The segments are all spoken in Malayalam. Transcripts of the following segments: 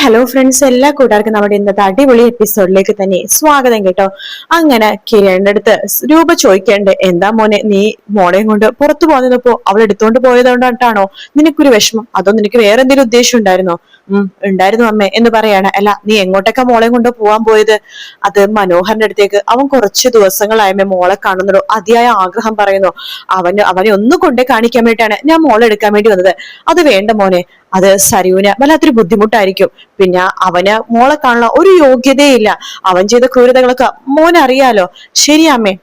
ഹലോ ഫ്രണ്ട്സ് എല്ലാ കൂട്ടുകാർക്കും നമ്മുടെ ഇന്നത്തെ അടിപൊളി എപ്പിസോഡിലേക്ക് തന്നെ സ്വാഗതം കേട്ടോ. അങ്ങനെ കിരണിന്റെ അടുത്ത് രൂപ ചോദിക്കണ്ട് എന്താ മോനെ നീ മോളെയും കൊണ്ട് പുറത്തു പോകുന്നപ്പോ അവൾ എടുത്തോണ്ട് പോയതുകൊണ്ടാണോ നിനക്കൊരു വിഷമം? അതോ നിനക്ക് വേറെ എന്തെങ്കിലും ഉദ്ദേശം ഉണ്ടായിരുന്നോ? ഉം ഉണ്ടായിരുന്നു അമ്മേ എന്ന് പറയാണ്. അല്ല നീ എങ്ങോട്ടൊക്കെ മോളെ കൊണ്ട് പോവാൻ പോയത്? അത് മനോഹറിന്റെ അടുത്തേക്ക്. അവൻ കുറച്ച് ദിവസങ്ങളായമ്മേ മോളെ കാണുന്നുള്ളൂ. അതിയായ ആഗ്രഹം പറയുന്നു. അവന് അവനെ ഒന്നും കൊണ്ടേ കാണിക്കാൻ വേണ്ടിയിട്ടാണ് ഞാൻ മോളെ എടുക്കാൻ വേണ്ടി വന്നത്. അത് വേണ്ട മോനെ. അത് സരുവിന് വല്ലാത്തൊരു ബുദ്ധിമുട്ടായിരിക്കും. പിന്നെ അവന് മോളെ കാണാനുള്ള ഒരു യോഗ്യതയില്ല. അവൻ ചെയ്ത ക്രൂരതകളൊക്കെ മോൻ അറിയാലോ. ശരി അമ്മേ.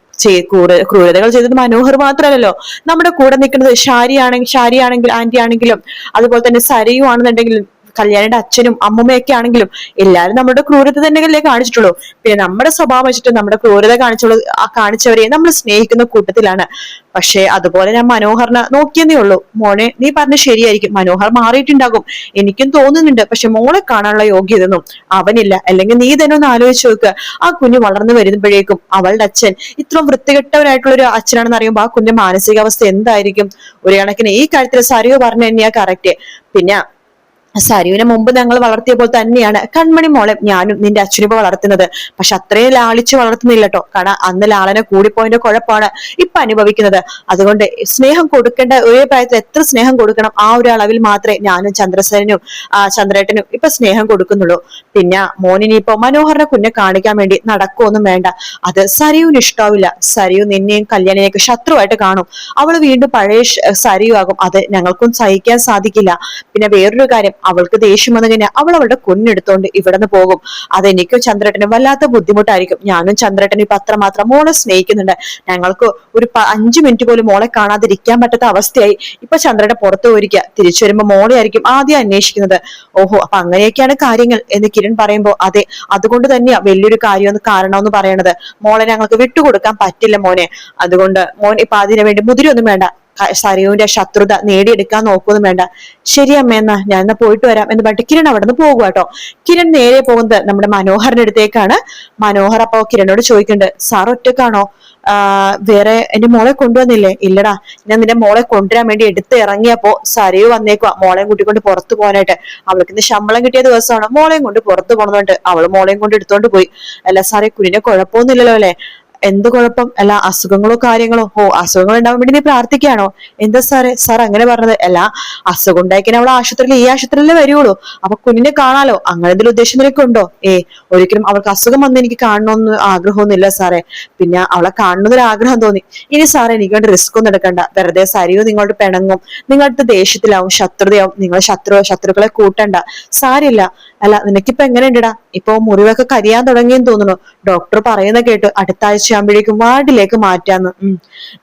ക്രൂരതകൾ ചെയ്തത് മനോഹർ മാത്രമല്ലല്ലോ. നമ്മുടെ കൂടെ നിൽക്കുന്നത് ഷാരിയാണെങ്കിൽ ആണെങ്കിൽ ഷാരി ആണെങ്കിൽ ആന്റി ആണെങ്കിലും അതുപോലെ തന്നെ സരയു ആണെന്നുണ്ടെങ്കിലും കല്യാണിയുടെ അച്ഛനും അമ്മുമ്മയൊക്കെ ആണെങ്കിലും എല്ലാവരും നമ്മുടെ ക്രൂരത തന്നെയല്ലേ കാണിച്ചിട്ടുള്ളൂ. പിന്നെ നമ്മുടെ സ്വഭാവം വെച്ചിട്ട് നമ്മുടെ ക്രൂരത കാണിച്ചുള്ള കാണിച്ചവരെ നമ്മൾ സ്നേഹിക്കുന്ന കൂട്ടത്തിലാണ്. പക്ഷെ അതുപോലെ ഞാൻ മനോഹറിനെ നോക്കിയെന്നേ ഉള്ളൂ. മോനെ നീ പറഞ്ഞ ശരിയായിരിക്കും. മനോഹർ മാറിയിട്ടുണ്ടാകും. എനിക്കും തോന്നുന്നുണ്ട്. പക്ഷെ മോളെ കാണാനുള്ള യോഗ്യതൊന്നും അവനില്ല. അല്ലെങ്കിൽ നീ തന്നെ ഒന്ന് ആലോചിച്ച് നോക്ക്. ആ കുഞ്ഞ് വളർന്നു വരുമ്പോഴേക്കും അവളുടെ അച്ഛൻ ഇത്രയും വൃത്തികെട്ടവനായിട്ടുള്ള ഒരു അച്ഛനാണെന്ന് അറിയുമ്പോൾ ആ കുഞ്ഞ് മാനസികാവസ്ഥ എന്തായിരിക്കും? ഒരു കണക്കിന് ഈ കാര്യത്തിൽ സരിയോ പറഞ്ഞു തന്നെയാ കറക്റ്റ് പിന്നെ സരുവിനെ മുമ്പ് ഞങ്ങൾ വളർത്തിയ പോലെ തന്നെയാണ്. കൺമണി മോളെ ഞാനും നിന്റെ അച്ഛനിപ്പോ വളർത്തുന്നത്. പക്ഷെ അത്രയും ലാളിച്ച് വളർത്തുന്നില്ല കേട്ടോ കാരണം അന്ന് ലാളനെ കൂടിപ്പോയതിന്റെ കുഴപ്പമാണ് ഇപ്പൊ അനുഭവിക്കുന്നത്. അതുകൊണ്ട് സ്നേഹം കൊടുക്കേണ്ട ഒരേ പ്രായത്തിൽ എത്ര സ്നേഹം കൊടുക്കണം ആ ഒരു അളവിൽ മാത്രമേ ഞാനും ചന്ദ്രസേനും ചന്ദ്രേട്ടനും ഇപ്പൊ സ്നേഹം കൊടുക്കുന്നുള്ളൂ. പിന്നെ മോനിനി ഇപ്പൊ മനോഹരനെ കുഞ്ഞെ കാണിക്കാൻ വേണ്ടി നടക്കുമൊന്നും വേണ്ട. അത് സരിവിന് ഇഷ്ടാവില്ല. സരിയു നിന്നെയും കല്യാണിനെയൊക്കെ ശത്രുവായിട്ട് കാണും. അവൾ വീണ്ടും പഴയ സരിയു ആകും അത് ഞങ്ങൾക്കും സഹിക്കാൻ സാധിക്കില്ല. പിന്നെ വേറൊരു കാര്യം. അവൾക്ക് ദേഷ്യം വന്നു കഴിഞ്ഞാൽ അവൾ അവളുടെ കൊന്നെടുത്തോണ്ട് ഇവിടെ നിന്ന് പോകും. അതെനിക്കും ചന്ദ്രട്ടന് വല്ലാത്ത ബുദ്ധിമുട്ടായിരിക്കും. ഞാനും ചന്ദ്രട്ടനും ഇപ്പൊ അത്രമാത്രം മോളെ സ്നേഹിക്കുന്നുണ്ട്. ഞങ്ങൾക്ക് ഒരു അഞ്ചു മിനിറ്റ് പോലും മോളെ കാണാതിരിക്കാൻ പറ്റാത്ത അവസ്ഥയായി. ഇപ്പൊ ചന്ദ്രട്ട പുറത്തു പോയിരിക്കുക തിരിച്ചു വരുമ്പോ മോളെ ആയിരിക്കും ആദ്യം അന്വേഷിക്കുന്നത്. ഓഹോ അപ്പൊ അങ്ങനെയൊക്കെയാണ് കാര്യങ്ങൾ എന്ന് കിരൺ പറയുമ്പോ അതെ അതുകൊണ്ട് തന്നെയാ വലിയൊരു കാര്യം കാരണമെന്ന് പറയണത്. മോളെ ഞങ്ങൾക്ക് വിട്ടുകൊടുക്കാൻ പറ്റില്ല മോനെ. അതുകൊണ്ട് മോൻ ഇപ്പൊ അതിനു വേണ്ടി മുതിരൊന്നും വേണ്ട. സരയുവിന്റെ ശത്രുത നേടിയെടുക്കാൻ നോക്കുന്നു വേണ്ട. ശരി അമ്മ എന്നാ ഞാൻ എന്നാ പോയിട്ട് വരാം എന്ന് പറഞ്ഞിട്ട് കിരൺ അവിടെ നിന്ന് പോകുക കേട്ടോ കിരൺ നേരെ പോകുന്നത് നമ്മുടെ മനോഹറിന്റെ അടുത്തേക്കാണ്. മനോഹർ അപ്പോ കിരണോട് ചോദിക്കുന്നുണ്ട് സാർ ഒറ്റക്കാണോ വേറെ എന്റെ മോളെ കൊണ്ടുവന്നില്ലേ? ഇല്ലടാ ഞാൻ നിന്റെ മോളെ കൊണ്ടുവരാൻ വേണ്ടി എടുത്ത് ഇറങ്ങിയപ്പോ സരയു വന്നേക്കുവാ മോളെയും കൂട്ടിക്കൊണ്ട് പുറത്തു പോകാനായിട്ട്. അവൾക്ക് ഇന്ന് ശമ്പളം കിട്ടിയ ദിവസമാണ് മോളെയും കൊണ്ട് പുറത്തു പോകണമെന്നുണ്ട് അവൾ മോളെയും കൊണ്ട് എടുത്തോണ്ട് പോയി. അല്ല സാറേ കുഞ്ഞിനെ കുഴപ്പമൊന്നുമില്ലല്ലോ അല്ലേ? എന്ത് കുഴപ്പം? അല്ല അസുഖങ്ങളോ കാര്യങ്ങളോ? ഓ അസുഖങ്ങൾ ഉണ്ടാവാൻ വേണ്ടി നീ പ്രാർത്ഥിക്കുകയാണോ? എന്താ സാറേ? സാർ അങ്ങനെ പറഞ്ഞത്. അല്ല അസുഖം ഉണ്ടായിക്കാൻ അവൾ ആശുപത്രിയിൽ ഈ ആശുപത്രിയിലേ വരുള്ളൂ. അപ്പൊ കുഞ്ഞിനെ കാണാലോ? അങ്ങനെ എന്തെങ്കിലും ഉദ്ദേശം നിനക്കുണ്ടോ ഏ ഒരിക്കലും അവൾക്ക് അസുഖം വന്ന് എനിക്ക് കാണണമെന്ന് ആഗ്രഹമൊന്നുമില്ല സാറേ. പിന്നെ അവളെ കാണണമെന്നൊരു ആഗ്രഹം തോന്നി. ഇനി സാറേ എനിക്ക് വേണ്ടി റിസ്ക് ഒന്നും എടുക്കണ്ട. വെറുതെ സരിയോ നിങ്ങളുടെ പിണങ്ങും. നിങ്ങളുടെ ദേഷ്യത്തിലാവും ശത്രുതയാവും. നിങ്ങളെ ശത്രു ശത്രുക്കളെ കൂട്ടണ്ട. സാരില്ല അല്ല നിനക്കിപ്പോ എങ്ങനെയുണ്ടടാ? ഇപ്പൊ മുറിവൊക്കെ കരിയാൻ തുടങ്ങിയെന്ന് തോന്നുന്നു. ഡോക്ടർ പറയുന്ന കേട്ട് അടുത്ത ആഴ്ച ആകുമ്പോഴേക്കും വാർഡിലേക്ക് മാറ്റാന്ന്.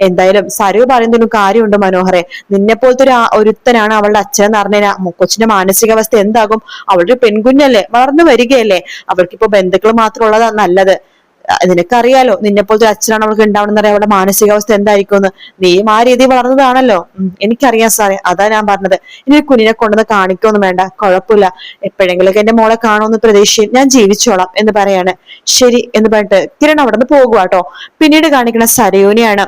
എന്തായാലും സരു പറയുന്നതിനും കാര്യമുണ്ട് മനോഹരെ നിന്നെ പോലത്തെ ഒരു ഒരുത്തനാണ് അവളുടെ അച്ഛൻ എന്ന് പറഞ്ഞാ കൊച്ചിന്റെ മാനസികാവസ്ഥ എന്താകും? അവളൊരു പെൺകുഞ്ഞല്ലേ? വളർന്നു വരികയല്ലേ? അവൾക്കിപ്പോ ബന്ധുക്കൾ മാത്രമുള്ളതാ നല്ലത്. നിനക്കറിയാലോ നിന്നെ പോലത്തെ അച്ഛനാണ് അവൾക്ക് ഉണ്ടാവണമെന്ന് അറിയാം. അവളുടെ മാനസികാവസ്ഥ എന്തായിരിക്കും എന്ന് നീയും ആ രീതി വളർന്നതാണല്ലോ. എനിക്കറിയാം സാറേ. അതാ ഞാൻ പറഞ്ഞത്. ഇനി കുഞ്ഞിനെ കൊണ്ടുവന്ന് കാണിക്കൊന്നും വേണ്ട. കുഴപ്പമില്ല. എപ്പോഴെങ്കിലൊക്കെ എന്റെ മോളെ കാണുമെന്ന് പ്രതീക്ഷയും ഞാൻ ജീവിച്ചോളാം എന്ന് പറയാണ്. ശരി എന്ന് പറഞ്ഞിട്ട് കിരൺ അവിടെ നിന്ന് പോകുക കേട്ടോ പിന്നീട് കാണിക്കുന്ന സരയൂനെയാണ്.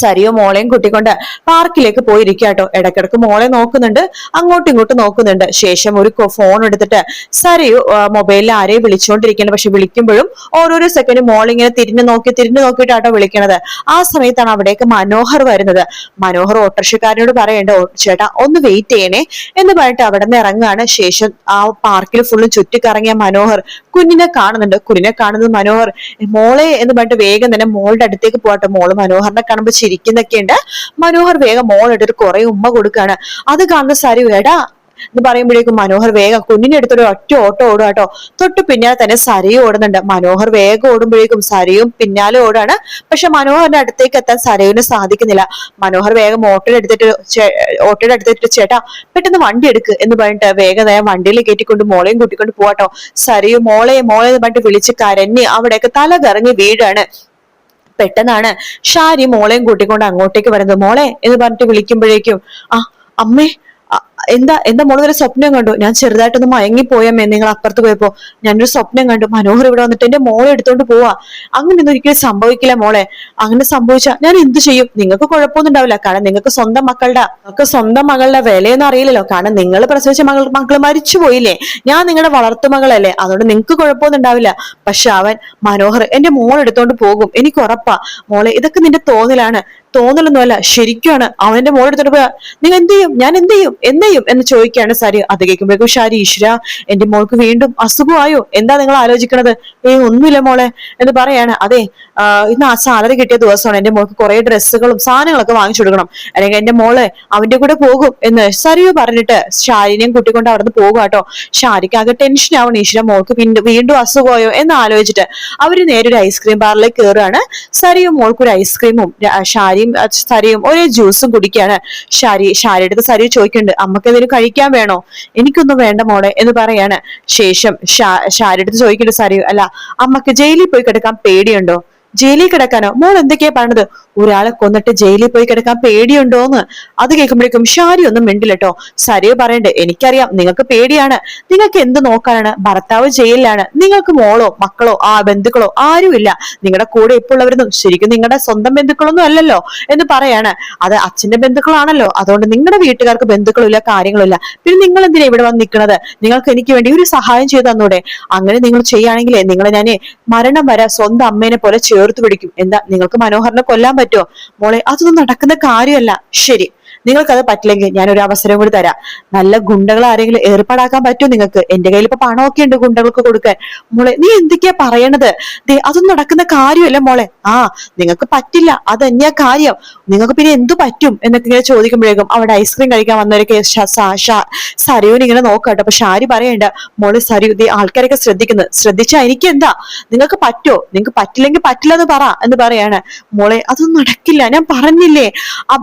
സരിയോ മോളെയും കുട്ടിക്കൊണ്ട് പാർക്കിലേക്ക് പോയിരിക്കാട്ടോ ഇടക്കിടക്ക് മോളെ നോക്കുന്നുണ്ട് അങ്ങോട്ടും ഇങ്ങോട്ടും നോക്കുന്നുണ്ട്. ശേഷം ഒരു ഫോൺ എടുത്തിട്ട് സരിയോ മൊബൈലിൽ ആരെയും വിളിച്ചുകൊണ്ടിരിക്കുന്നത് പക്ഷെ വിളിക്കുമ്പോഴും ഓരോരോ സെക്കൻഡ് മോൾ ഇങ്ങനെ തിരിഞ്ഞു നോക്കി തിരിഞ്ഞു നോക്കിയിട്ടാട്ടോ വിളിക്കണത്. ആ സമയത്താണ് അവിടേക്ക് മനോഹർ വരുന്നത്. മനോഹർ ഓട്ടോറിക്ഷക്കാരനോട് പറയേണ്ട ചേട്ടാ ഒന്ന് വെയിറ്റ് ചെയ്യണേ എന്ന് പറഞ്ഞിട്ട് അവിടെ നിന്ന് ഇറങ്ങുകയാണ്. ശേഷം ആ പാർക്കിൽ ഫുള്ളും ചുറ്റിക്കറങ്ങിയ മനോഹർ കുഞ്ഞിനെ കാണുന്നുണ്ട്. കുഞ്ഞിനെ കാണുന്നത് മനോഹർ മോളെ എന്ന് പറഞ്ഞിട്ട് വേഗം തന്നെ മോളുടെ അടുത്തേക്ക് പോകട്ടെ. മോൾ മനോഹറിനെ കാണുമ്പോൾ ചിരിക്കുന്നൊക്കെ ഉണ്ട് മനോഹർ വേഗം മോൾ എടുത്തിട്ട് കുറെ ഉമ്മ കൊടുക്കാണ് അത് കാണുന്ന സാരി എടാ എന്ന് പറയുമ്പോഴേക്കും മനോഹർ വേഗം കുഞ്ഞിനെടുത്തൊരു ഒറ്റ ഓട്ടോ ഓടുക കേട്ടോ. തൊട്ട് പിന്നാലെ തന്നെ സരയും ഓടുന്നുണ്ട്. മനോഹർ വേഗം ഓടുമ്പോഴേക്കും സരയും പിന്നാലെ ഓടാണ് പക്ഷെ മനോഹറിന്റെ അടുത്തേക്ക് എത്താൻ സരയുവിന് സാധിക്കുന്നില്ല. മനോഹർ വേഗം ഓട്ടോയുടെ എടുത്തിട്ട് ഓട്ടോയുടെ അടുത്തിട്ട് ചേട്ടാ പെട്ടെന്ന് വണ്ടി എടുക്ക് എന്ന് പറഞ്ഞിട്ട് വേഗം നേരം വണ്ടിയിൽ കയറ്റിക്കൊണ്ട് മോളെയും കൂട്ടിക്കൊണ്ട് പോവാട്ടോ. സരയും മോളെയും മോളെ എന്ന് പറഞ്ഞിട്ട് വിളിച്ച് കരഞ്ഞ് അവിടെയൊക്കെ തല കറങ്ങി വീഴാണ്. പെട്ടെന്നാണ് ഷാരി മോളെയും കൂട്ടിക്കൊണ്ട് അങ്ങോട്ടേക്ക് വരുന്നത്. മോളെ എന്ന് പറഞ്ഞിട്ട് വിളിക്കുമ്പോഴേക്കും ആ അമ്മേ എന്താ എന്താ മോൾ ഒരു സ്വപ്നം കണ്ടു? ഞാൻ ചെറുതായിട്ടൊന്ന് മയങ്ങിപ്പോയമ്മേ നിങ്ങൾ അപ്പുറത്ത് പോയപ്പോ. ഞാനൊരു സ്വപ്നം കണ്ടു. മനോഹർ ഇവിടെ വന്നിട്ട് എന്റെ മോളെ എടുത്തോണ്ട് പോവാ. അങ്ങനെ ഒന്നും ഒരിക്കലും സംഭവിക്കില്ല മോളെ. അങ്ങനെ സംഭവിച്ചാൽ ഞാൻ എന്ത് ചെയ്യും? നിങ്ങൾക്ക് കുഴപ്പമൊന്നും ഉണ്ടാവില്ല. കാരണം നിങ്ങൾക്ക് സ്വന്തം മക്കളുടെ നിങ്ങൾക്ക് സ്വന്തം മകളുടെ വിലയൊന്നും അറിയില്ലല്ലോ. കാരണം നിങ്ങൾ പ്രസവിച്ച മകൾ മക്കൾ മരിച്ചു പോയില്ലേ? ഞാൻ നിങ്ങളുടെ വളർത്തുമകളല്ലേ അതുകൊണ്ട് നിങ്ങൾക്ക് കുഴപ്പമൊന്നും ഉണ്ടാവില്ല. പക്ഷെ അവൻ മനോഹർ എന്റെ മോൾ എടുത്തോണ്ട് പോകും. എനിക്ക് ഉറപ്പാ. മോളെ ഇതൊക്കെ നിന്റെ തോന്നലാണ്. തോന്നലൊന്നുമല്ല. ശരിക്കുമാണ്. അവന്റെ മോൾ എടുത്തോണ്ട് പോയാ. നിങ്ങൾ എന്ത് ചെയ്യും? ഞാൻ എന്ത് ചെയ്യും? എന്ത് എന്ന് ചോദിക്കുകയാണ് സാരി. അത് കേൾക്കുമ്പോഴേക്കും ഷാരി ഈശ്വര എന്റെ മോൾക്ക് വീണ്ടും അസുഖമായോ? എന്താ നിങ്ങൾ ആലോചിക്കണത്? ഏ ഒന്നുമില്ല മോളെ എന്ന് പറയാണ്. അതെ ഇന്ന് ആ സാലറി കിട്ടിയ ദിവസമാണ്. എന്റെ മോൾക്ക് കുറെ ഡ്രസ്സുകളും സാധനങ്ങളൊക്കെ വാങ്ങിച്ചു കൊടുക്കണം. അല്ലെങ്കിൽ എന്റെ മോൾ അവന്റെ കൂടെ പോകും എന്ന് സരിയു പറഞ്ഞിട്ട് ഷാരിനെയും കൂട്ടിക്കൊണ്ട് അവിടുന്ന് പോകും കേട്ടോ. ഷാരിക്ക് ആകെ ടെൻഷൻ ആവണം. ഈശ്വര മോൾക്ക് വീണ്ടും അസുഖമായോ? എന്ന് ആലോചിച്ചിട്ട് അവർ നേരെ ഒരു ഐസ്ക്രീം ബാറിലേക്ക് കയറുകയാണ്. സരിയും മോൾക്ക് ഒരു ഐസ്ക്രീമും ഷാരിയും സരിയും ഒരേ ജ്യൂസും കുടിക്കുകയാണ്. ഷാരി ഷാരിയുടെ അടുത്ത് സരി ചോദിക്കുന്നുണ്ട് അമ്മയ്ക്ക് എന്തെങ്കിലും കഴിക്കാൻ വേണോ? എനിക്കൊന്നും വേണ്ട മോളെ എന്ന് പറയാണ്. ശേഷം ഷാ ഷാരിയുടെ അടുത്ത് ചോദിക്കുന്നുണ്ട് സരി അല്ല അമ്മയ്ക്ക് ജയിലിൽ പോയി കിടക്കാൻ പേടിയുണ്ടോ? ജയിലിൽ കിടക്കാനോ? മോൾ എന്തൊക്കെയാ പറഞ്ഞത്? ഒരാളെ കൊന്നിട്ട് ജയിലിൽ പോയി കിടക്കാൻ പേടിയുണ്ടോന്ന്? അത് കേൾക്കുമ്പോഴേക്കും ഷാരി ഒന്നും മിണ്ടില്ലട്ടോ. സരിവ് പറയണ്ടേ എനിക്കറിയാം നിങ്ങൾക്ക് പേടിയാണ്. നിങ്ങൾക്ക് എന്ത് നോക്കാനാണ്? ഭർത്താവ് ജയിലിലാണ്. നിങ്ങൾക്ക് മോളോ മക്കളോ ആ ബന്ധുക്കളോ ആരുമില്ല നിങ്ങളുടെ കൂടെ ഇപ്പോൾ ഉള്ളവരൊന്നും ശരിക്കും നിങ്ങളുടെ സ്വന്തം ബന്ധുക്കളൊന്നും അല്ലല്ലോ? എന്ന് പറയാണ്. അത് അച്ഛന്റെ ബന്ധുക്കളാണല്ലോ. അതുകൊണ്ട് നിങ്ങളുടെ വീട്ടുകാർക്ക് ബന്ധുക്കളില്ല കാര്യങ്ങളില്ല. പിന്നെ നിങ്ങൾ എന്തിനാ ഇവിടെ വന്ന് നിൽക്കുന്നത്? നിങ്ങൾക്ക് എനിക്ക് വേണ്ടി ഒരു സഹായം ചെയ്തു തന്നൂടെ? അങ്ങനെ നിങ്ങൾ ചെയ്യുകയാണെങ്കിലേ നിങ്ങളെ ഞാൻ മരണം വരെ സ്വന്തം അമ്മേനെ പോലെ ചേർത്ത് പിടിക്കും. എന്താ നിങ്ങൾക്ക് മനോഹറിനെ കൊല്ലാൻ പറ്റുമോ മോളെ അതൊന്നും നടക്കുന്ന കാര്യമല്ല. ശരി. നിങ്ങൾക്കത് പറ്റില്ലെങ്കിൽ ഞാൻ ഒരു അവസരം കൂടി തരാം. നല്ല ഗുണ്ടകൾ ആരെങ്കിലും ഏർപ്പാടാക്കാൻ പറ്റുമോ നിങ്ങൾക്ക്? എന്റെ കയ്യിൽ ഇപ്പൊ പണമൊക്കെ ഉണ്ട് ഗുണ്ടകൾക്ക് കൊടുക്കാൻ. മോളെ നീ എന്തൊക്കെയാ പറയണത്? അതൊന്നും നടക്കുന്ന കാര്യമല്ല മോളെ. ആ നിങ്ങൾക്ക് പറ്റില്ല. അത് തന്നെയാ കാര്യം. നിങ്ങൾക്ക് പിന്നെ എന്തു പറ്റും എന്നൊക്കെ ഇങ്ങനെ ചോദിക്കുമ്പോഴേക്കും അവിടെ ഐസ്ക്രീം കഴിക്കാൻ വന്നവരൊക്കെ ഷ- സ- ഷ- സരയുവിന് ഇങ്ങനെ നോക്കട്ടോ അപ്പൊ ഷാരി പറയണ്ട. മോളെ സരയു ആൾക്കാരൊക്കെ ശ്രദ്ധിക്കുന്നത് ശ്രദ്ധിച്ചാ എനിക്ക് എന്താ നിങ്ങൾക്ക് പറ്റോ നിങ്ങൾക്ക് പറ്റില്ലെങ്കിൽ പറ്റില്ല എന്ന് പറ എന്ന് പറയാണ്. മോളെ അതൊന്നും നടക്കില്ല. ഞാൻ പറഞ്ഞില്ലേ? ആ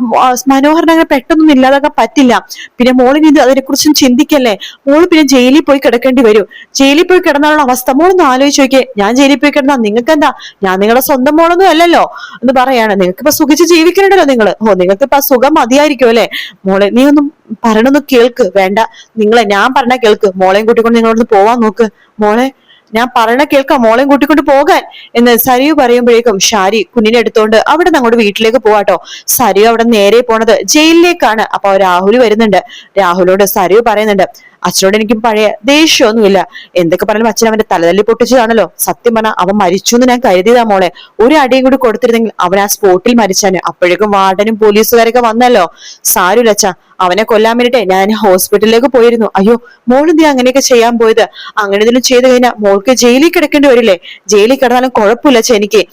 പെട്ടെന്നൊന്നും ഇല്ലാതാക്കാൻ പറ്റില്ല. പിന്നെ മോളിന് ഇത് അതിനെക്കുറിച്ചും ചിന്തിക്കല്ലേ? മോൾ പിന്നെ ജയിലിൽ പോയി കിടക്കേണ്ടി വരും. ജയിലിൽ പോയി കിടന്നാലുള്ള അവസ്ഥ മോളൊന്ന് ആലോചിച്ച് നോക്കിയേ. ഞാൻ ജയിലിൽ പോയി കിടന്നാ നിങ്ങൾക്ക് എന്താ ഞാൻ നിങ്ങളുടെ സ്വന്തം മോളൊന്നും അല്ലല്ലോ എന്ന് പറയാണ്. നിങ്ങൾക്ക് ഇപ്പൊ സുഖിച്ച് ജീവിക്കണ്ടല്ലോ നിങ്ങൾ ഓ നിങ്ങൾക്ക് ഇപ്പൊ സുഖം മതിയായിരിക്കും അല്ലെ? മോളെ നീ ഒന്നും പറയണൊന്ന് കേൾക്ക്. വേണ്ട. നിങ്ങളെ ഞാൻ പറഞ്ഞ കേൾക്ക്. മോളെയും കൂട്ടിക്കൊണ്ട് നിങ്ങളോട് പോവാൻ നോക്ക്. മോളെ ഞാൻ പറയണ കേൾക്കാം മോളെയും കൂട്ടിക്കൊണ്ട് പോകാൻ. എന്ന് സരിയു പറയുമ്പോഴേക്കും ഷാരി കുഞ്ഞിനെ എടുത്തോണ്ട് അവിടെ നിന്ന് അങ്ങോട്ട് വീട്ടിലേക്ക് പോവാട്ടോ. സരിയു അവിടെ നേരെ പോണത് ജയിലിലേക്കാണ്. അപ്പൊ രാഹുൽ വരുന്നുണ്ട്. രാഹുലോട് സരിയു പറയുന്നുണ്ട് അച്ഛനോട് എനിക്ക് പഴയ ദേഷ്യമൊന്നുമില്ല. എന്തൊക്കെ പറഞ്ഞാലും അച്ഛൻ അവന്റെ തലതല്ലി പൊട്ടിച്ചതാണല്ലോ. സത്യം പറഞ്ഞാൽ അവൻ മരിച്ചു എന്ന് ഞാൻ കരുതിയതാ മോളെ. ഒരു അടിയും കൂടി കൊടുത്തിരുന്നെങ്കിൽ അവൻ ആ സ്പോട്ടിൽ മരിച്ചാന് അപ്പോഴേക്കും വാർഡനും പോലീസുകാരൊക്കെ വന്നല്ലോ. അച്ഛാ. അവനെ കൊല്ലാൻ വേണ്ടിട്ട് ഞാൻ ഹോസ്പിറ്റലിലേക്ക് പോയിരുന്നു. അയ്യോ മോളെന്തിയാ അങ്ങനെയൊക്കെ ചെയ്യാൻ പോയത്? അങ്ങനെ എന്തെങ്കിലും ചെയ്ത് കഴിഞ്ഞാൽ മോൾക്ക് ജയിലിൽ കിടക്കേണ്ടി വരില്ലേ? ജയിലിൽ കിടന്നാലും കുഴപ്പമില്ല അച്ഛാ എനിക്ക്.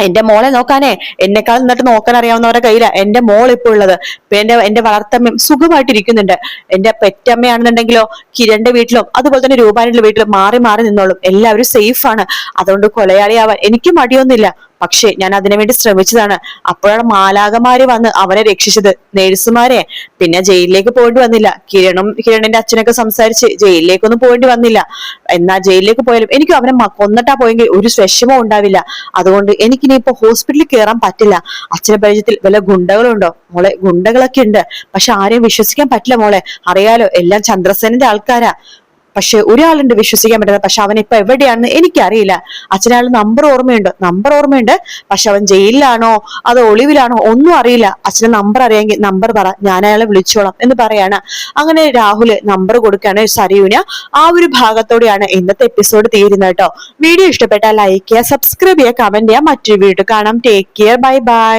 എന്റെ മോളെ നോക്കാനേ എന്നെക്കാൾ നിന്നിട്ട് നോക്കാൻ അറിയാവുന്നവരുടെ കയ്യിലാ. എന്റെ മോൾ ഇപ്പോൾ ഉള്ളത്. എന്റെ എന്റെ വളർത്തമ്മയും സുഖമായിട്ടിരിക്കുന്നുണ്ട്. എന്റെ പെറ്റമ്മയാണെന്നുണ്ടെങ്കിലോ കിരണിന്റെ വീട്ടിലും അതുപോലെ തന്നെ രൂപാനിയുടെ വീട്ടിലും മാറി മാറി നിന്നോളും. എല്ലാവരും സേഫ് ആണ്. അതുകൊണ്ട് കൊലയാളിയാവാൻ എനിക്ക് മടിയൊന്നുമില്ല. പക്ഷേ ഞാൻ അതിനുവേണ്ടി ശ്രമിച്ചതാണ്. അപ്പോഴാണ് മാലാകമാര് വന്ന് അവനെ രക്ഷിച്ചത്. നേഴ്സുമാരെ. പിന്നെ ജയിലിലേക്ക് പോകേണ്ടി വന്നില്ല. കിരണും കിരണിന്റെ അച്ഛനൊക്കെ സംസാരിച്ച് ജയിലിലേക്കൊന്നും പോകേണ്ടി വന്നില്ല. എന്നാ ജയിലിലേക്ക് പോയാലും എനിക്ക് അവനെ കൊന്നിട്ടാ പോയെങ്കിൽ ഒരു വിഷമവും ഉണ്ടാവില്ല. അതുകൊണ്ട് എനിക്കിനി ഇപ്പൊ ഹോസ്പിറ്റലിൽ കയറാൻ പറ്റില്ല. അച്ഛന്റെ പരിചയത്തിൽ വല്ല ഗുണ്ടകളുണ്ടോ? മോളെ ഗുണ്ടകളൊക്കെ ഉണ്ട്. പക്ഷെ ആരെയും വിശ്വസിക്കാൻ പറ്റില്ല മോളെ. അറിയാലോ എല്ലാം ചന്ദ്രസേനന്റെ ആൾക്കാരാ. പക്ഷെ ഒരാളുണ്ട് വിശ്വസിക്കാൻ പറ്റുന്നത് പക്ഷെ അവൻ ഇപ്പൊ എവിടെയാണെന്ന് എനിക്കറിയില്ല. അച്ഛനാൾ നമ്പർ ഓർമ്മയുണ്ട്. നമ്പർ ഓർമ്മയുണ്ട്. പക്ഷെ അവൻ ജയിലിലാണോ? അത് ഒളിവിലാണോ? ഒന്നും അറിയില്ല. അച്ഛന് നമ്പർ അറിയാമെങ്കിൽ നമ്പർ പറ. ഞാൻ അയാളെ വിളിച്ചോളാം എന്ന് പറയാണ്. അങ്ങനെ രാഹുൽ നമ്പർ കൊടുക്കുകയാണ് സരിയുന ആ ഒരു ഭാഗത്തോടെയാണ് ഇന്നത്തെ എപ്പിസോഡ് തീരുന്നത് കേട്ടോ. വീഡിയോ ഇഷ്ടപ്പെട്ടാൽ ലൈക്ക് ചെയ്യുക സബ്സ്ക്രൈബ് ചെയ്യുക കമന്റ് ചെയ്യുക. മറ്റൊരു വീഡിയോ കാണാം. Take care bye bye